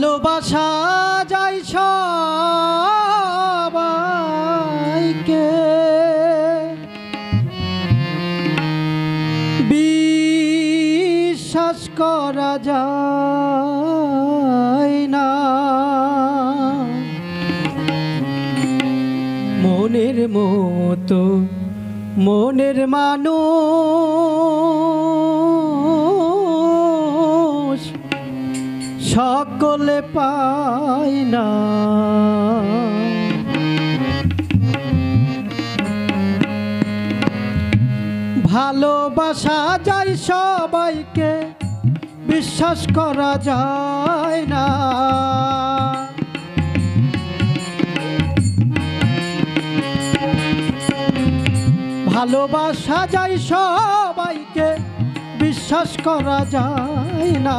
ভালোবাসা যাই সবাইকে। বিশ্বাস করা যায় না। মনের মতো মনের মানুষ সকলে পাই না। ভালোবাসা যায় সবাইকে, বিশ্বাস করা যায় না। ভালোবাসা যায় সবাইকে, বিশ্বাস করা যায় না।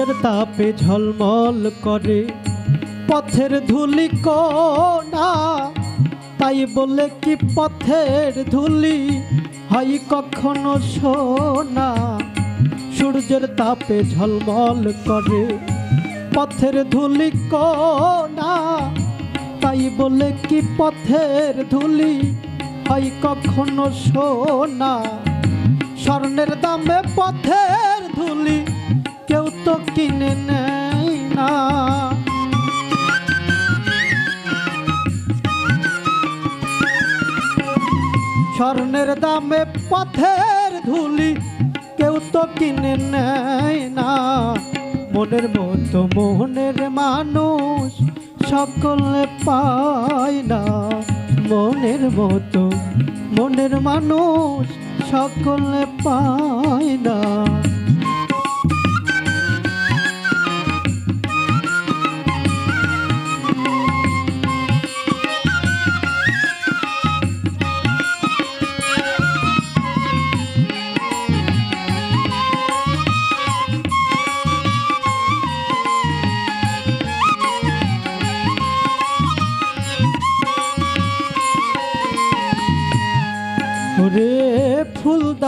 সূর্যের তাপে ঝলমল করে, পথের ধুলি কোনা তাই বলে কি পথের ধুলি হয় কখনো সোনা? সূর্যের তাপে ঝলমল করে, পথের ধুলি কোনা তাই বলে কি পথের ধুলি হয় কখনো সোনা? স্বর্ণের দামে পথের স্বর্ণের দামে পথের ধুলি কেউ তো কিনে নেয় না। মনের মতো মোহনের মানুষ সকলে পায় না। মনের মতো মনের মানুষ সকলে পায় না।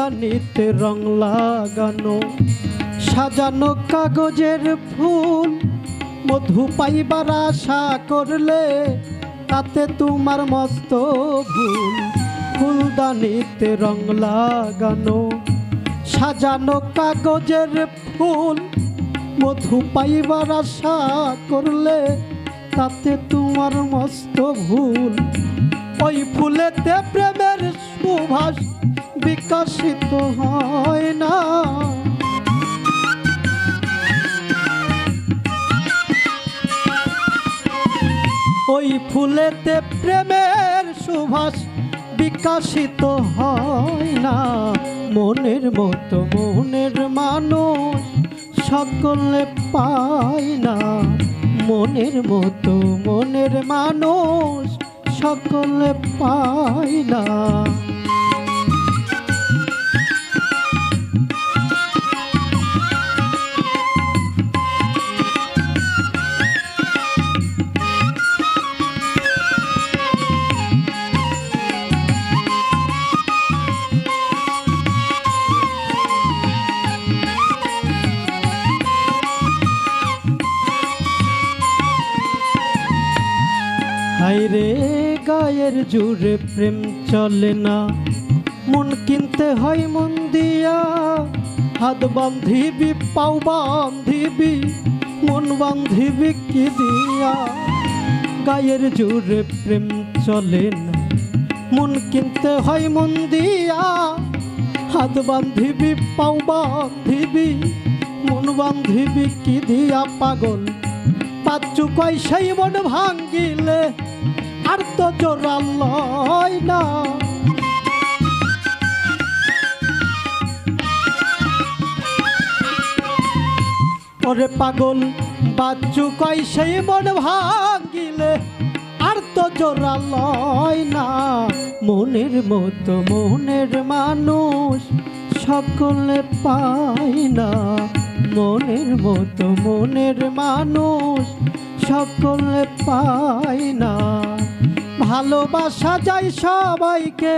ফুলদানিতে রং লাগানো, সাজানো কাগজের ফুল। মধু পাইবার আশা করলে তাতে তোমার মস্ত ভুল। ফুলদানিতে রং লাগানো, সাজানো কাগজের ফুল। মধু পাইবার আশা করলে তাতে তোমার মস্ত ভুল। ওই ফুলেতে প্রেমের সুভাষ বিকশিত হয় না। ওই ফুলেতে প্রেমের সুভাষ বিকশিত হয় না। মনের মতো মনের মানুষ সকলে পায় না। মনের মতো মনের মানুষ সকলে পায় না। গায়ের জুড়ে প্রেম চলে না। মন কিনতে হয় মন দিয়া, হাত বান্ধিবি, পাও বান্ধিবি, মন বান্ধিবি কি দিয়া। গায়ের জুড়ে প্রেম চলে না। মন কিনতে হয় মন দিয়া, হাত বান্ধিবি, পাও বান্ধিবি, মন বান্ধিবি কি দিয়া পাগল। পাচ্চু কয় সেই মন ভাঙ্গিলে স্বার্থ জোরালয় না। ওরে পাগল, বাচ্চু কয় সেই মন ভাঙিলে আর তো জোরালয় না। মনের মতো মনের মানুষ সকলে পাই না। মনের মতো মনের মানুষ সকলে পাই না। ভালোবাসা যায় সবাইকে,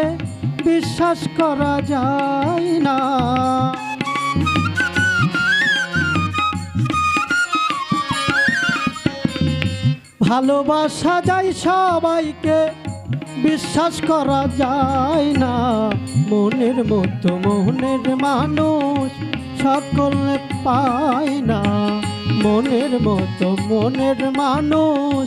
বিশ্বাস করা যায় না। ভালোবাসা যায় সবাইকে, বিশ্বাস করা যায় না। মনের মতো মনের মানুষ সকলে পায় না। মনের মতো মনের মানুষ